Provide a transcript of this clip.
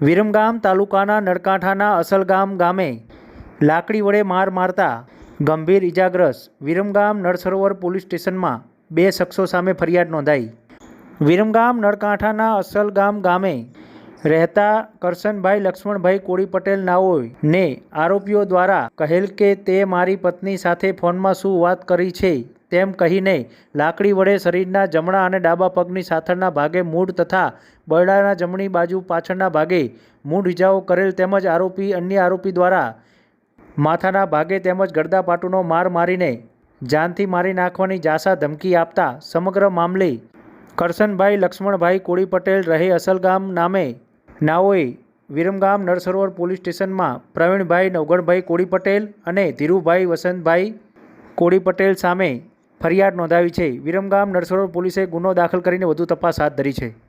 વિરમગામ તાલુકાના નળકાંઠાના અસલગામ ગામે લાકડી વડે માર મારતા ગંભીર ઇજાગ્રસ્ત વિરમગામ નળસરોવર પોલીસ સ્ટેશનમાં બે શખ્સો સામે ફરિયાદ નોંધાઈ. વિરમગામ નળકાંઠાના અસલગામ ગામે રહેતા કરશનભાઈ લક્ષ્મણભાઈ કોળી પટેલ નાઓને આરોપીઓ દ્વારા કહેલ કે તે મારી પત્ની સાથે ફોનમાં શું વાત કરી છે તેમ કહીને લાકડી વડે શરીરના જમણા અને ડાબા પગની સાથળના ભાગે મૂઢ તથા બરડાના જમણી બાજુ પાછળના ભાગે મૂઢ ઇજાઓ કરેલ તેમજ આરોપી અન્ય આરોપી દ્વારા માથાના ભાગે તેમજ ગરદાપાટુનો માર મારીને જાનથી મારી નાખવાની જાસા ધમકી આપતા સમગ્ર મામલે કરશનભાઈ લક્ષ્મણભાઈ કોળી પટેલ રહે અસલગામ નામે નાઓએ વિરમગામ નરસરોવર પોલીસ સ્ટેશનમાં પ્રવીણભાઈ નવગણભાઈ કોળી પટેલ અને ધીરુભાઈ વસંતભાઈ કોળી પટેલ સામે ફરિયાદ નોંધાવી છે. વિરમગામ નળસરોવર પોલીસે ગુનો દાખલ કરીને વધુ તપાસ હાથ ધરી છે.